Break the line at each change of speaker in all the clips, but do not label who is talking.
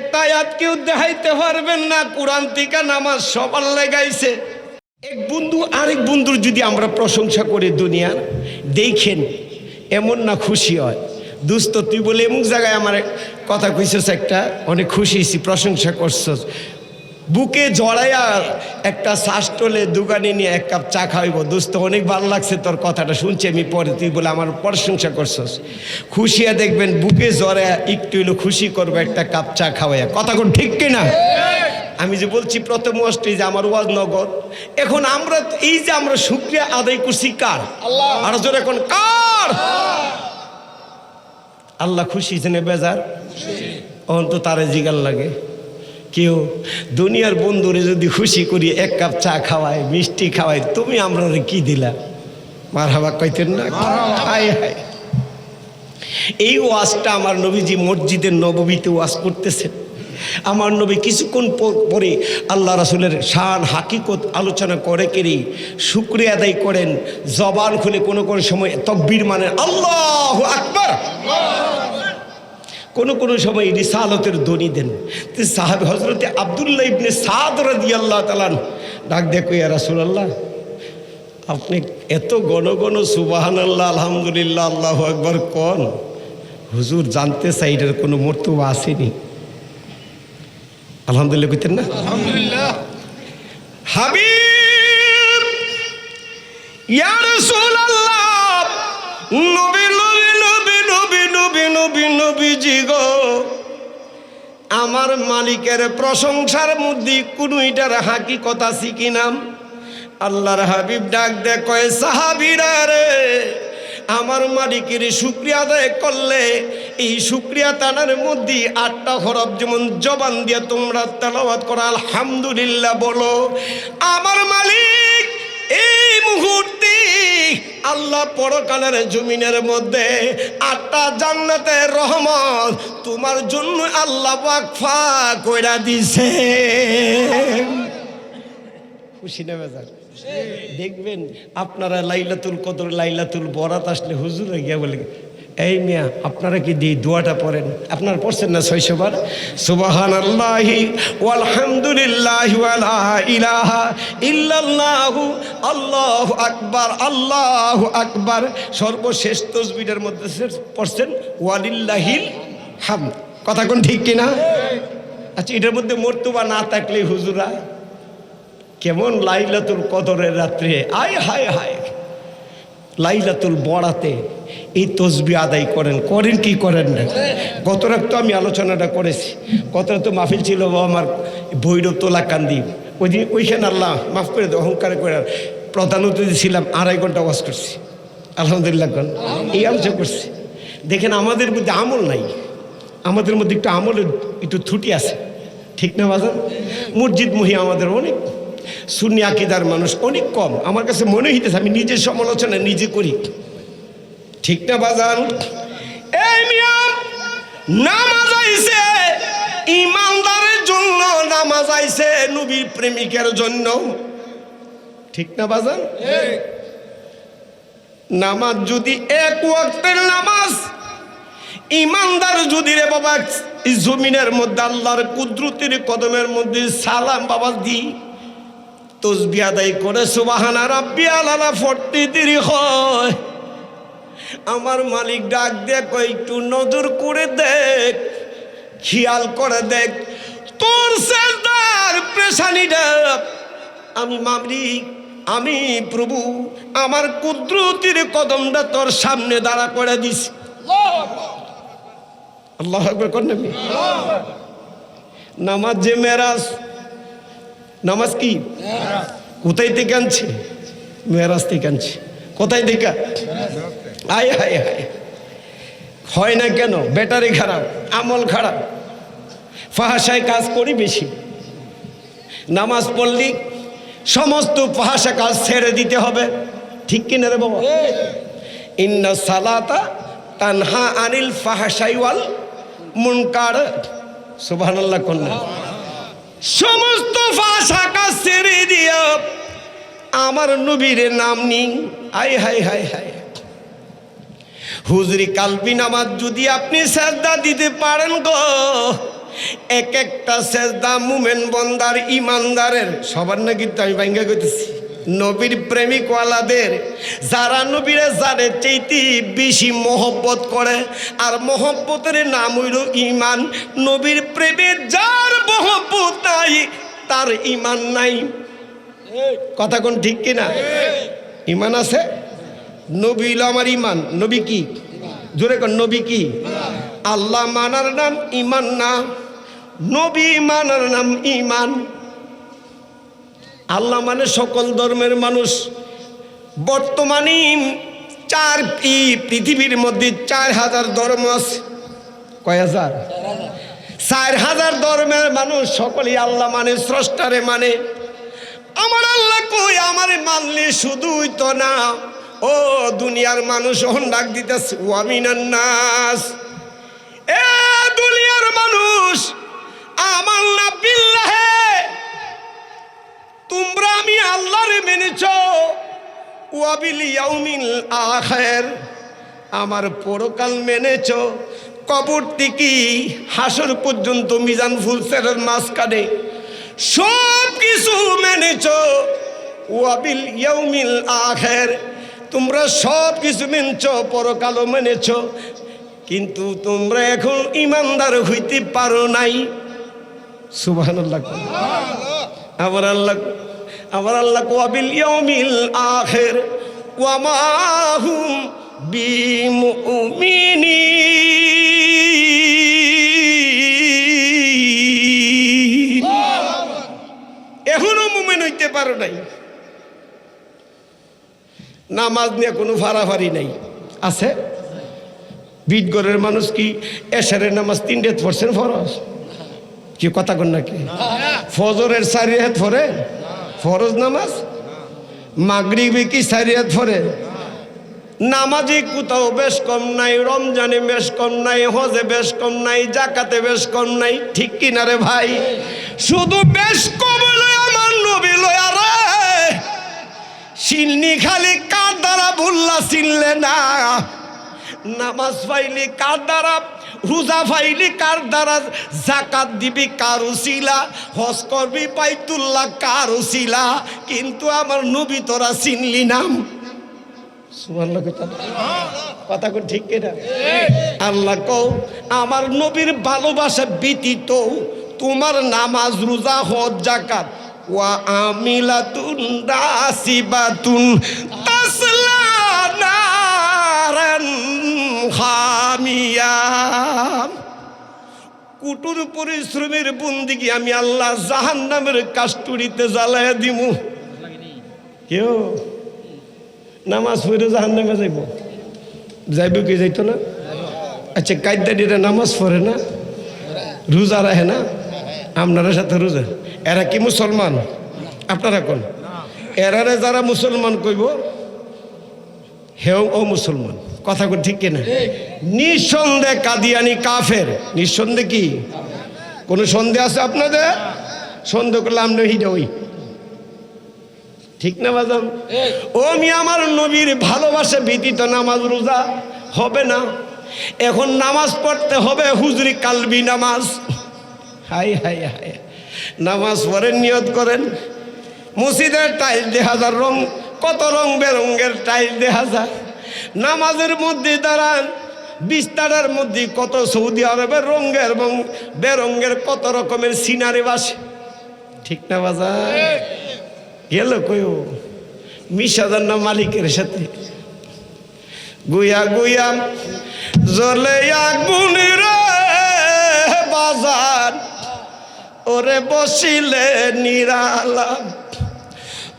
একটা আয়াত কেউ দেখাইতে পারবেন না, কোরআন টিকা নামাজ সবার লেগাইছে। এক বন্ধু, আরেক বন্ধুর যদি আমরা প্রশংসা করি দুনিয়ার, দেখেন এমন না খুশি হয়। দুস্ত, তুই বলে এমন জায়গায় আমার কথা কইছিস একটা, অনেক খুশি হয়েছি প্রশংসা করছস। বুকে জড়াইয়া একটা শাসটলে দোকানে নিয়ে এক কাপ চা খাইব দোস্ত অনেক ভালো লাগছে তোর কথাটা শুনছি আমি পরে। তুই বলে আমার প্রশংসা করছস। খুশিয়া দেখবেন বুকে জড়াইয়া একটু হইল খুশি করবে একটা কাপ চা খাওয়াইয়া। কথা কোন ঠিক কিনা? আমি যে বলছি প্রথম অষ্টে যে আমার ওয়াজ নগদ। এখন আমরা এই যে আমরা শুক্রিয়া আদায় করছি কার? আল্লাহ। আর জোর এখন কার? আল্লাহ খুশি জেনে বেজার? অন্ত তারে জিগাল লাগে। কেউ দুনিয়ার বন্ধুরে যদি খুশি করি এক কাপ চা খাওয়ায় মিষ্টি খাওয়ায় তুমি আমরা কি দিলা? মার হাবা কইতেন না? হায় হায়। এই ওয়াজটা আমার নবীজি মসজিদের নবমীতে ওয়াজ করতেছেন। আমার নবী কিছুক্ষণ পরে আল্লাহ রাসুলের শান হাকিকত আলোচনা করে কেরি শুক্রিয়া আদায় করেন জবান খুলে কোনো কোনো সময় তকবীর মানে আল্লাহ আকবার! কোনো কোনো সময় রিসালতের ধ্বনি দেন। সাহাব হজরতে আবদুল্লাহ ইবনে সাদ রাদি আল্লাহ তালান ডাক দেখো ইয়া রাসুলাল্লাহ আপনি এত গণ গণ সুবাহান আল্লাহ আলহামদুলিল্লাহ আল্লাহ একবার কন? হুজুর জানতে চাই এটার কোনো মর্তবা আসেনি। আলহামদুলিল্লাহ কইতেন না?
আলহামদুলিল্লাহ।
হাবিব ইয়া রাসূলুল্লাহ নবী আমার মালিকের প্রশংসার মধ্যে কোনো এটার হাকিকত আছে কি নাম? আল্লাহর হাবিব ডাক দে কয়, সাহাবিরা রে, আমার মালিকের শুক্রিয়া আদায় করলে এই শুক্রিয়া তানার মধ্যে আটটা হরফ যেমন জবান দিয়ে তোমরা তেলাওয়াত করো, আলহামদুলিল্লাহ বলো, আমার মালিক এই মুহূর্তে আল্লাহ পরকালের জমিনের মধ্যে আটটা জান্নাতে রহমত তোমার জন্য আল্লাহ ফা কইরা দিছে। খুশি নেবে দেখবেন আপনারা লাইলাতুল কদর, লাইলাতুল বরাত আসলে হুজুরে গিয়া বলে এই মিয়া, আপনারা কি দিয়ে দোয়াটা পড়েন? আপনারা পড়ছেন না ছয়শো বার? সুবাহান আল্লাহি আলহামদুলিল্লাহ ইলাহা ইল্লাল্লাহু, আল্লাহ আকবার আল্লাহ আকবার। সর্বশেষ তসবিরের মধ্যে পড়ছেন, ওয়ালিল্লাহিল হাম কথা কোন ঠিক কিনা? আচ্ছা এটার মধ্যে মর্তুবা না থাকলে হুজুরা কেমন লাইলাতুল কদরের রাত্রে? আয়, হায় হায়। লাইলাতুল বড়াতে এই তসবি আদায় করেন। করেন কি করেন না? গত রাত তো আমি আলোচনাটা করেছি। গত রাত তো মাহফিল ছিল বাবা আমার ভৈরব তোলা কান্দি ওই দিন ওইখানে আল্লাহ মাফ করে দে, অহংকার করে প্রধান অতিথি ছিলাম, আড়াই ঘণ্টা ওয়াজ করছি। আলহামদুলিল্লাহ এই আলোচনা করছি। দেখেন আমাদের মধ্যে আমল নাই। আমাদের মধ্যে একটু আমলের একটু ত্রুটি আছে। ঠিক না বাজান? মসজিদ মহি আমাদের অনেক, সুন্নি আকিদার মানুষ অনেক কম। আমার কাছে মনে হইতেছে আমি নিজের সমালোচনা নিজে করি। ঠিক না বাজান? এই মিয়া নামাজ আইছে ইমানদারের জন্য নামাজ আইছে নবীর প্রেমিকের জন্য। ঠিক না বাজান? নামাজ যদি এক ওয়াক্তের নামাজ ইমানদার যদি রে বাবা এই জমিনের মধ্যে আল্লাহর কুদরতির কদমের মধ্যে সালাম বাবা দি তসবি আদায় করে সুবাহানা রাব্বি আলালা ফর্তি দেরি হয়। আমার মালিক ডাক দেখ একটু নজর করে দেখ, খেয়াল করে দেখ, তোর সেলদার প্রেশানিটা আমি মালিক, আমি প্রভু, আমার কুদরতির কদমটা তোর সামনে দাঁড়া করে দিছি। আল্লাহ নামাজ যে মেরাজ, নামাজ কি? কোথায় থেকে আনছে? মেরাজ থেকে আনছে। কোথায় থেকে? আয় হায় হায় হয় না কেন? ব্যাটারি খারাপ, আমল খারাপ। ফাহাসায় কাজ করি বেশি। নামাজ পড়লি, সমস্ত ফাহাসা কাজ ছেড়ে দিতে হবে। ঠিক কিনা রে বাবা? ইন্না সালাতা তানহা আনিল ফাহাসাই ওয়াল মুনকার। সুবহানাল্লাহ কন্যা। সমস্ত ভাষা কাজ ছেড়ে দিয়া আমার নবীর নাম নি আয়, হায় হায় হাই হুজরি কালবি নামাজ যদি আপনি শ্রদ্ধা দিতে পারেন গো। এক একটা সেজদা মুমেন বন্দার ইমানদারের সবার নাকি তো আমি ভাঙ্গা করতেছি নবীর প্রেমিকওয়ালাদের যারা নবীরে জানে চেইতি বেশি মহব্বত করে আর মহব্বতের নাম হইল ইমান নবীর প্রেমে যার মহব্বত নাই তার ইমান নাই। কথা কোন ঠিক কিনা? ইমান আছে? নবী আমার ইমান নবী কি? জোরে কর নবী কি? আল্লাহ মানার নাম ইমান না। নবী মানার নাম ইমান আল্লাহ মানে সকল ধর্মের মানুষ। বর্তমানে চার পৃথিবীর মধ্যে চার হাজার ধর্ম আছে। কয় হাজার? চার হাজার ধর্মের মানুষ সকলেই আল্লাহ মানে স্রষ্টারে মানে। আমার আল্লাহ কই, আমারে মানলে শুধুই তো না। ও দুনিয়ার মানুষ ওহন ডাক দিতেছে ওয়ামিনান নাস। এ দুনিয়ার মানুষ, আমার না বিল্লাহে। তোমরা আমি আল্লাহরে মেনেছ। ওয়াবিল ইয়াউমিল আখের, আমার পরকাল মেনেছ। কবর থেকে হাসর পর্যন্ত মিজান ফুলসেরের মাঝখানে সব কিছু মেনেছ ওয়াবিল ইয়াউমিল আখের তোমরা সব কিছু মেনছ, পরকালও মেনেছ। কিন্তু তোমরা এখন ইমানদার হইতে পারো নাই। সুবহানাল্লাহ। আবার আল্লাহ আবার আল্লাহ ওয়াবিল ইয়াউমিল আখের, ওয়া মা হুম বিমুমিনিন। এখনও মুমিন হইতে পারো নাই। নামাজ নিয়ে কোনো ফাড়াফাড়ি নাই। আছে? বিটগড়ের মানুষ কি এশারের নামাজ তিনটে পড়ছেন ফরজ? কি কথা কন নাকি? ফজরের চারি হাত ফরে ফরজ নামাজ? মাগরিবে কি চারি হাত ফরে নামাজি কোথাও বেশ কম নাই, রমজানে বেশ কম নাই, হজে বেশ কম নাই, জাকাতে বেশ কম নাই, ঠিক কিনা রে ভাই? শুধু বেশ কম লয় আমার নবী লয় চিননি খালি কার দ্বারা ভুল্লা চিনলে না। নামাজ পাইলি কার দ্বারা রোজা পাইলি কার দ্বারা জাকাত দিবি কার উসিলা হজ করবি পাইতুল্লাহ কার উসিলা কিন্তু আমার নবী তোরা চিনলি নাম। কথা আল্লাহ কও, আমার নবীর ভালোবাসা ব্যতীত তোমার নামাজ, রোজা, হজ জাকাত ওয়া আমিলাতুন দাসিবাতুন হামিয়া। কুটুর পরিশ্রমের বন্দিগি আমি আল্লাহ জাহান্নামের কাস্টুরিতে জ্বালাইয়া দিমু। কেউ? নামাজ পড়ে জাহান নামে যাইব। যাইব কি যাইতো না? আচ্ছা কায়দানিরা নামাজ পড়ে না? রোজা রাখে না? আপনারা সাথে রোজা? এরা কি মুসলমান? আপনারা কোন? এরারে যারা মুসলমান কইব, হেও ও মুসলমান। কথা কোন ঠিক কিনা? নিঃসন্দেহ কাদিয়ানি কাফের। নিঃসন্দেহ কি? কোনো সন্দেহ আছে আপনাদের? সন্দেহ করলে আমরা হিটা ওই ঠিক না, বাজান? ও মি আমার নবীর ভালোবাসা ব্যতীত নামাজ রোজা হবে না। এখন নামাজ পড়তে হবে হুজরি কালবি নামাজ। হাই হাই হাই নামাজ পড়েন নিয়ত করেন। মসজিদের টাইল দেখা যায়, রং, কত রং বেরঙ্গের টাইল দেখা যায়। নামাজের মধ্যে দাঁড়ান, বিস্তারের মধ্যে কত সৌদি আরবের রঙের এবং বেরঙ্গের কত রকমের সিনারি বাসে। ঠিক না বাজার গেল কইও মিশাদার না মালিকের সাথে? গুয়া গুয়া রে বাজার। ওরে বসিলে নিরালা।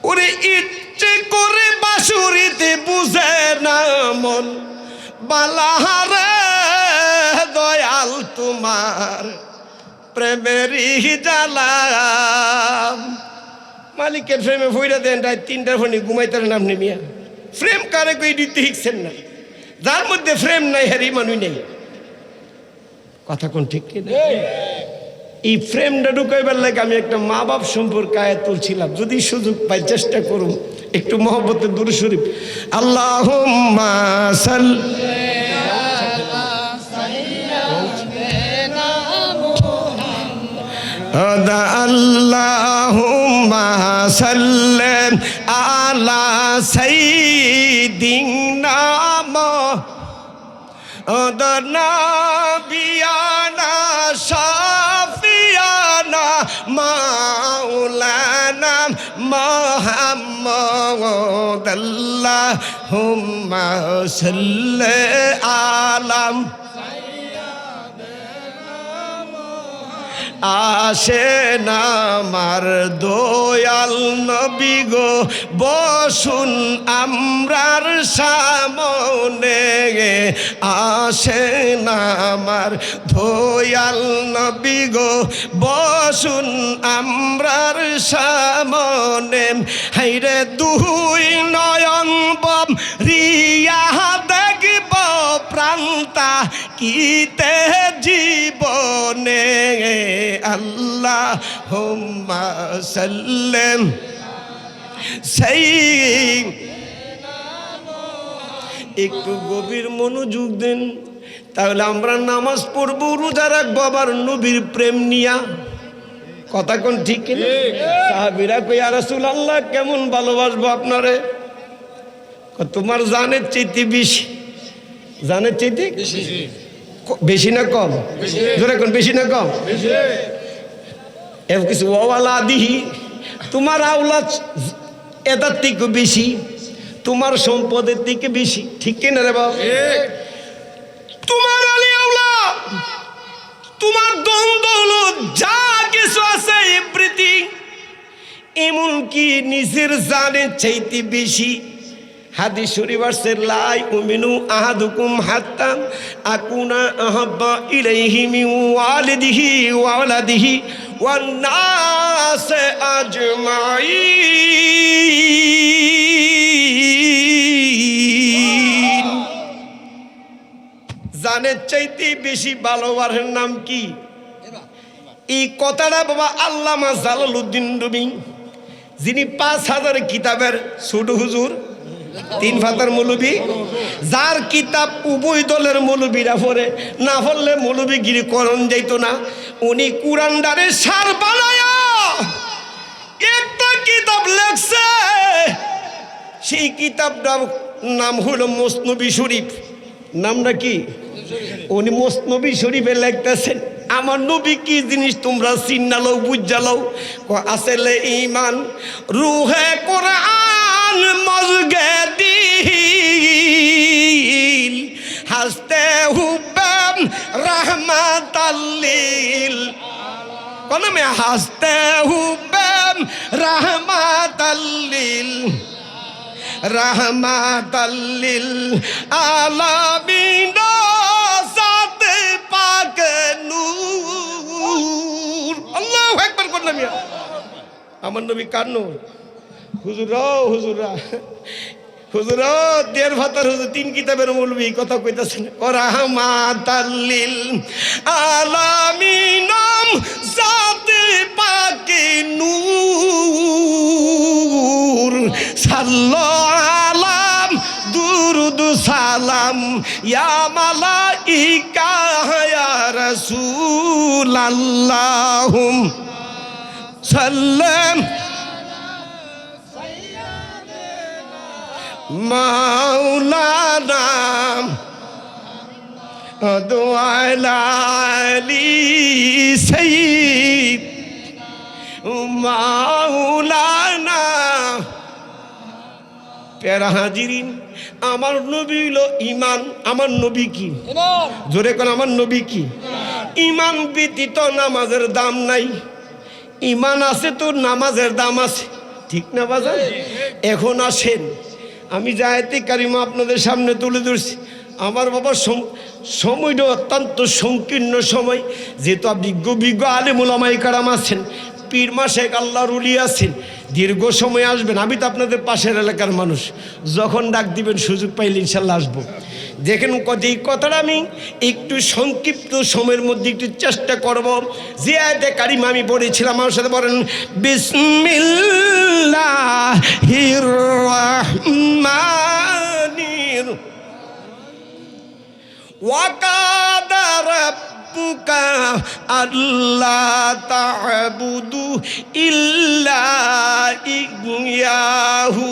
ওরে ইচ্ছে করে বাসুরিতে বুঝে না মন। বালাহারে দয়াল তোমার, প্রেমেরই জালা মালিকের ফ্রেমে ফইরা দেন, রাত তিনটার ফোনে ঘুমাইতার নাম নেমিয়া ফ্রেম কারে কই দিতে শিখছেন না? যার মধ্যে ফ্রেম নাই, হ্যারি মানুষ নেই। কথা কোন ঠিক কি? এই ফ্রেমটা ঢুকাইবার লাগে আমি একটা মা বাপ সম্পর্কে আয়াত তুলছিলাম। যদি সুযোগ পাই চেষ্টা করুন, একটু মহব্বতের দূর শরীফ। আল্লাহ আল্লাহুম্মা সাল্লাম আলা সাইয়্যিদিনা নবিয়ানা মুহাম্মদ আল্লাহুম্মা সাল্লি আলাম। আসেন আমার দয়াল নবী গো, বসুন আমরার সামনে। আসেন আমার দয়াল নবী গো, বসুন আমরার সামনে। হাইরে দুই নয়ন বম রিয়া দেখব প্রান্তা কিতে জীবনে আল্লাহ হুম্মা সাল্লাম। সেই একটু গভীর মনোযোগ দেন তাহলে আমরা নামাজ পড়ব রোজা রাখব আবার নবীর প্রেম নিয়া। কথা কোন ঠিক সাহাবিরা কই আর রাসূল আল্লাহ কেমন ভালোবাসবো আপনারে? তোমার জানের চাইতে বেশি। জানের চাইতে? ক- বেশি না কম? ধরে কোন, বেশি না কম? এর কিছু, ওয়ালা দিহি, তোমার আওলাদ এটার থেকে বেশি, তোমার সম্পদের থেকে বেশি। ঠিক কিনা রে বাবা? তোমার আলী আওলা তোমার দ্বন্দ্ব হলো যা কিছু আছে এমনকি নিজের জানের চাইতে বেশি। হাদিস শরীফ আসছে, লাই উমিনু আহাদুকুম হাত্তাম আকুনা আহাব্বা ইলাইহি মিন ওয়ালিদিহি ওয়া ওয়ালাদিহি ওয়ান নাস আজমাইন জানের চাইতে বেশি ভালোবাসার নাম কি? এই কথাটা বাবা আল্লামা জালালউদ্দিন রুমি, যিনি পাঁচ হাজার কিতাবের ছোট হুজুর তিন ফাতার মৌলবী, যার কিতাব উভয় দলের মৌলবীরা পড়ে, না পড়লে মৌলবীগিরি করণ যাইতো না। উনি কুরানদারে সার বানায়া একটা কিতাব লেখছে। সেই কিতাবটার নাম হলো মোসনবী শরীফ। নামটা কি? উনি মোসনবী শরীফে লেখতেছেন, আমার নবী কি জিনিস তোমরা চিন্নালো বুঝালো আসলে ইমান, রুহে কোরআন দিল। হাসতে হুবাম রহমাতাল্লিল কোন মে হাসতে হুবাম রহমাতাল্লিল রহমাতাল্লিল আলামিন সাথে পাক নূর। আল্লাহু আকবার করলাম ইয়া আমার নবী কার হুজুর হুজুরা হুজুর দেড় ভাতার হুজুর, তিন কিতাবের মৌলবি, কথা কইতাছেন। ও রহমাতাল্লিল আলামিনম সাথে পাকে নূর। সাল্লাম দুরুদ সালাম, ইয়া মালাইকা, ইয়া রাসূল আল্লাহুম সাল্লাম মাওলানা দোয়ালি সঈদ, মাওলানা। পেরা হাজিরিন, আমার নবী হলো ইমান আমার নবী কি? জোরে কোন, আমার নবী কি? ইমান ব্যতীত নামাজের দাম নাই। ইমান আছে তো নামাজের দাম আছে। ঠিক না বাজার এখন আসেন। আমি জায়তে কারিমা আপনাদের সামনে তুলে ধরছি। আমার বাবা সম- সময়টা অত্যন্ত সংকীর্ণ সময়। যেহেতু আপনি বিজ্ঞ আলিমুলামাই কারাম আছেন, পীর মাসে আল্লাহ রুলি আছেন, দীর্ঘ সময় আসবেন। আমি তো আপনাদের পাশের এলাকার মানুষ। যখন ডাক দিবেন, সুযোগ পাইলে ইনশাল্লাহ আসব। দেখেন কত এই কথাটা আমি একটু সংক্ষিপ্ত সময়ের মধ্যে একটু চেষ্টা করব। যে আয়তে কারিমা আমি পড়েছিলাম, আমার সাথে বলেন, বিসমিল্লাহির রহমানির ওয়াকাদ রাব্বুকা আল্লাহ তা'বুদু ইল্লা ইয়াহু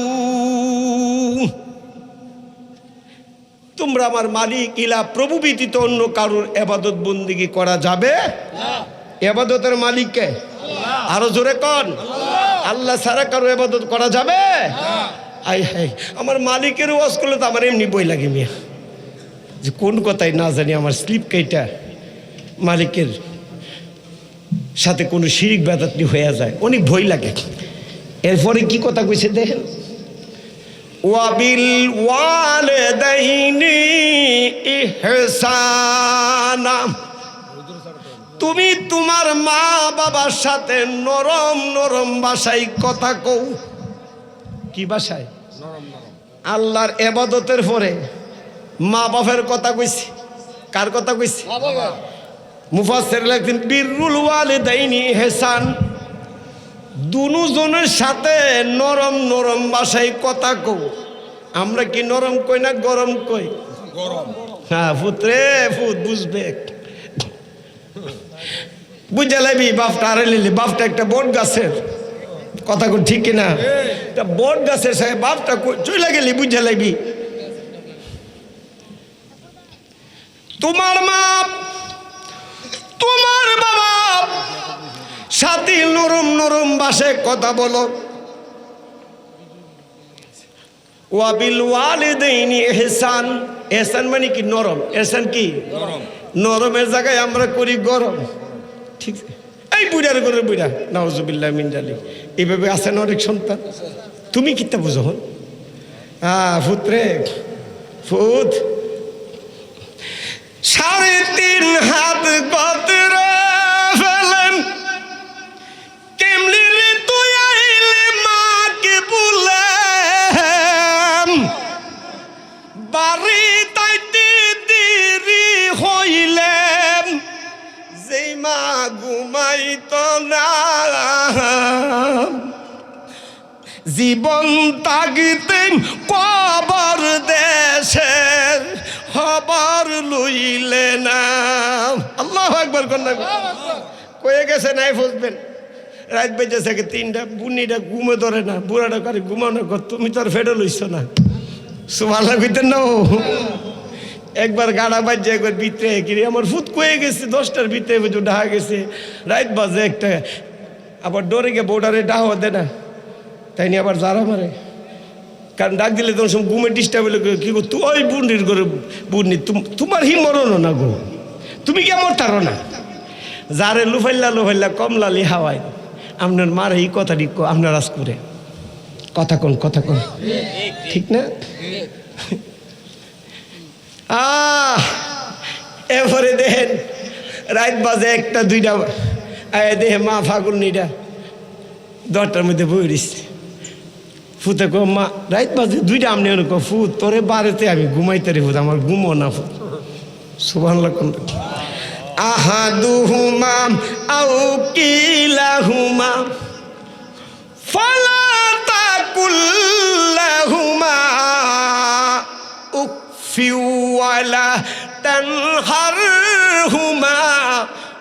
তোমরা আমার মালিক ইলা প্রভু ব্যতীত অন্য কারোর এবাদত বন্দিগি করা যাবে? এবাদতের মালিককে আরও জোরে কন। আল্লাহ। সারা কারও এবাদত করা যাবে? আই হাই আমার মালিকের ওয়াজ করলে তো আমার এমনি বই লাগে মিয়া। যে কোন কথাই না জানি আমার স্লিপ কেটা মালিকের সাথে কোনো শিরিক বেদাতনি হয়ে যায়, অনেক ভয় লাগে। এরপরে কি কথা কইছে দেখেন? ওয়াবিল ওয়ালেদাইনি ইহসানা। তুমি তোমার মা বাবার সাথে নরম নরম ভাষায় কথা কও। কি ভাষায় আল্লাহর এবাদতের পরে মা বাপের কথা কইছি। কার কথা কইছি? মুফাসের লাগছেন বীরুল ওয়ালিদাইনি হেসান। দুজনের সাথে নরম নরম ভাষায় কথা কও। আমরা কি নরম কই না গরম কই?
গরম।
হ্যাঁ পুত্রে ফুত বুঝবে। বুঝে লাইবি বাপটা আরে লিলি বাপটা একটা বট গাছের কথা কো ঠিক কিনা? তা বট গাছের সাথে বাপটা চলে গেলি বুঝে লাইবি। তোমার মা তোমার বাবা সাথী নরম নরম বাসে কথা বলো। ওয়াবিল ওয়ালিদাইনি ইহসান এহসান মানে কি? নরম। এহসান কি? নরমের জায়গায় আমরা করি গরম। ঠিক? এই বুড়ার করে বুড়া। নাওজুবিল্লাহ মিনজালি এইভাবে আছেন অনেক সন্তান। তুমি কিতা বুঝো হন? হ্যাঁ ফুত্রে ফুত সাড়ে তিন হাত কত জীবন তাগিতেন কবর দেশের খবর লইলে না। আল্লাহ একবার কন্যা কয়ে গেছে নাই ফুসবেন রাত বেজেছে কি তিনটা বুনিটা ঘুমে ধরে না, বুড়াটা করে ঘুমানো কর তুমি তোর ফেটে লইছ না। সুমাল্লা কইতেন না একবার গাড়া বাজছে একবার ভিতরে কিরে আমার ফুট কয়ে গেছে, দশটার বুঝু ডাহা গেছে। রাত বাজে একটা। আবার ডরে গিয়ে বোর্ডারে ডাহা দে না। তাই নিয়ে আবার যারা মারে। কারণ ডাক দিলে তোমার সব ঘুমে ডিস্টার্ব হলে কি তুই ওই বুন্ডির করে বুন্ডি তোমার হি মরণ না গো। তুমি কে মরতারো না যারে লুফাইল্লা লুফাইল্লা কমলালি হাওয়াই আপনার মার এই কথাটি আপনার আজ করে। কথা কোন কথা কোন। ঠিক না? আহ এরপরে দেখেন, রাত বাজে একটা, দুইটা দেহে মা ফাগুল নিটা, দশটার মধ্যে বই দিচ্ছে ফুতে কো মা রাত বাজে দুইটা আমনি কো ফুত তোরে বাড়িতে আমি ঘুমাইতে রে ফুত আমার ঘুমো না ফুত সুবান আহাদুহুমা আউ কিলাহুমা ফালা তাকুল্লাহুমা উফি ওয়ালা তানহারহুমা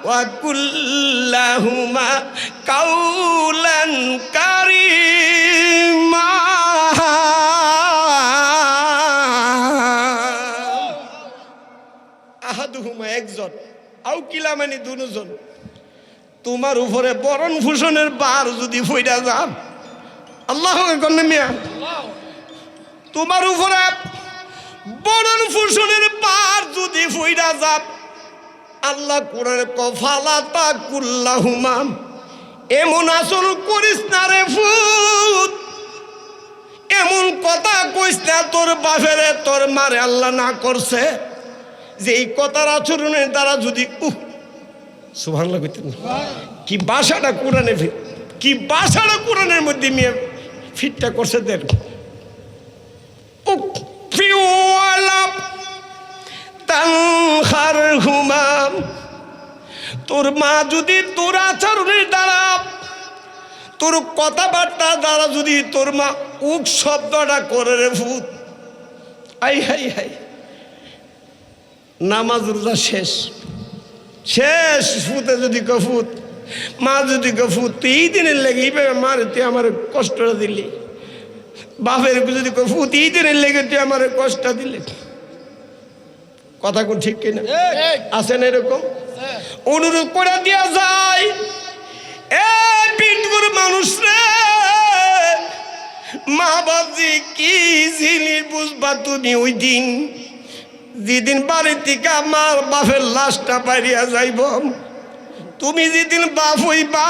وكلهما قولا كريما একজন আউ মানে দুজন তোমার উপরে বরণ ভূষণের বার যদি ফইরা যান, আল্লাহ মিয়া তোমার উপরে বরণ ভূষণের বার যদি ফইরা যান, আল্লাহ কোরআনে কফালা তা কুল্লাহুমাম এমন আসল করিস না রে ফুত। এমন কথা কইস না, তোর বাপেরে, তোর মারে আল্লাহ না করছে। যে এই কথার আচরণের দ্বারা যদি, উহ কইতেন কি বাসাটা কোরআনে ফি- কি বাসাটা কোরআনের মধ্যে নিয়ে ফিটটা করছে হুমাম তোর মা যদি তোর আচরণের দ্বারা তোর কথাবার্তা দ্বারা যদি তোর মা উক শব্দটা করে রে ভূত। আই হাই হাই। নামাজ রোজা শেষ। শেষ ফুতে যদি কফুত মা যদি কফুত তুই এই দিনের লেগে এইভাবে মারে তুই আমার কষ্টটা দিলি। বাপের যদি কফুত এই দিনের লেগে তুই আমার কষ্ট দিলি। কথা কোন ঠিক কিনা? আছেন এরকম? অনুরোধ করে দেওয়া যায় এ পিটগুর মানুষ রে। মা বাপজি কি জিনিস বুঝবা তুমি ওই দিন? যেদিন বাড়ি আমার বাপের লাশটা পাইয়া যাইব, তুমি যেদিন বাপ হইবা,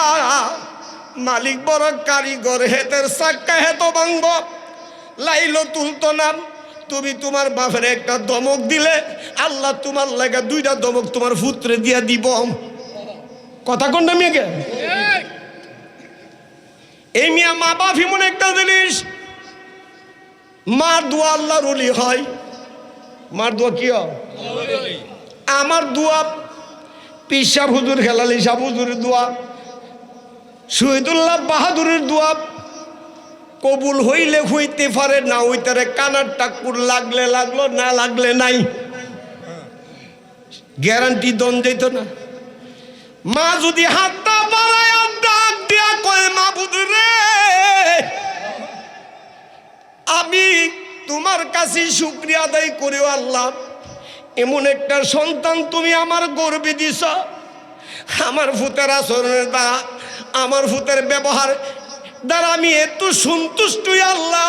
মালিক বড় কারিগর, হেতের চাক্কা হেত ভাঙব লাইলো তুলতো না। তুমি তোমার বাপের একটা দমক দিলে, আল্লাহ তোমার লাগা দুইটা দমক তোমার পুত্রে দিয়া দিব। কথা কোন না মেয়েকে? এই মিয়া মা বাপ এমন একটা জিনিস, মার দোয়া আল্লাহর রুলি হয়। মার দোয়া কি? আমার দোয়া পিসাব হুজুর খেলালি সাহ হুজুরের দোয়া শহীদুল্লাহ বাহাদুরের দোয়া, কবুল হইলে হইতে পারে, না হইতারে কানার টাকুর লাগলে লাগল, না লাগলে নাই। গ্যারান্টি দন যেত না। মা যদি হাতটা বাড়ায় ডাক আমি তোমার কাছে শুক্রিয়া আদায় করিও আল্লাহ। এমন একটা সন্তান তুমি আমার গর্বে দিছ। আমার ভূতের আচরণের দ্বারা, আমার ভূতের ব্যবহার দ্বারা আমি এত সন্তুষ্ট আল্লাহ,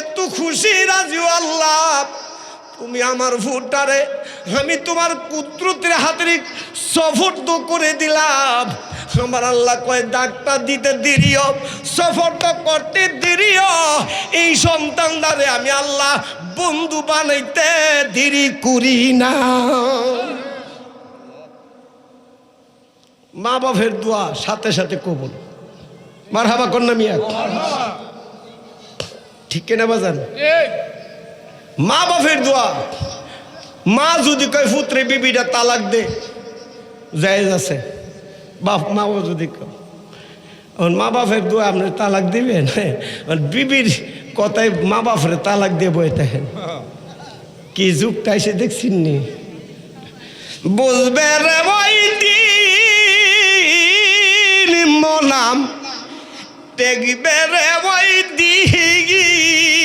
এত খুশি রাজিও আল্লাহ। তুমি আমার ভুটারে আমি তোমার কুদ্রুতের হাতের সফর তো করে দিলাম। আমার আল্লাহ কয় ডাক্তার দিতে দেরিও সফর তো করতে দেরিও। এই সন্তানদারে আমি আল্লাহ বন্ধু বানাইতে দেরি করি না। মা বাপের দোয়া সাথে সাথে কবুল। মার হাবা কন্যা মিয়া। ঠিক কিনা বাজান মা বাপের দোয়া। মা যদি কয়, পুত্রে, বিবিটা তালাক দে। জায়েজ আছে। বাপ মাও যদি এখন মা বাপের দোয়া আপনি তালাক দিবেন? বিবির কথায় মা বাপরে তালাক দিয়ে বই কি যুগটা এসে দেখছেন নি? বুঝবে রে দিন মনাম, দেখবে রে ওই দিন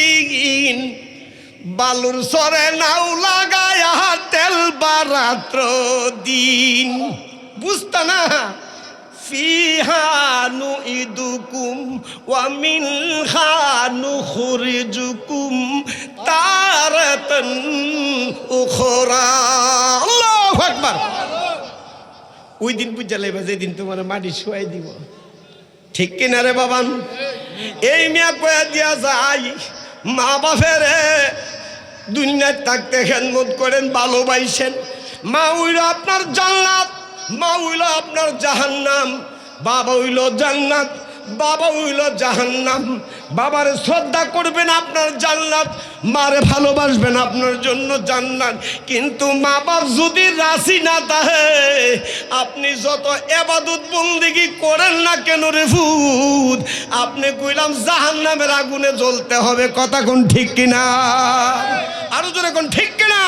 বালুর সরে নাও লাগায়া তেল বারাত্র দিন। বুঝতা না? ফিহানু ইদুকুম ওয়ামিনহানু খুরিজুকুম তারাতান উখরা আল্লাহু আকবার ওই দিন বুঝা লাগবে যেদিন তোমার মাটি শুয়াই দিব। ঠিক কিনা রে বাবান? এই মিয়া কয়া দিয়া যায়, মা বাপের দুনিয়ায় থাকতে খেদমত করেন, ভালোবাসেন। মা হইল আপনার জান্নাত মা হইল আপনার জাহান্নাম, বাবা হইল জান্নাত, বাবা হইল জাহান্নাম। বাবার শ্রদ্ধা করবেন আপনার জান্নাত, মারে ভালোবাসবেন আপনার জন্য জান্নাত। কিন্তু মা বাপ যদি রাশি না তাহে আপনি যত এবাদত বন্দিগি করেন না কেন রে ভূত? আপনি কইলাম জাহান্নামের আগুনে জ্বলতে হবে, কথা কোন ঠিক কিনা? আরও জোরে কোন ঠিক কিনা?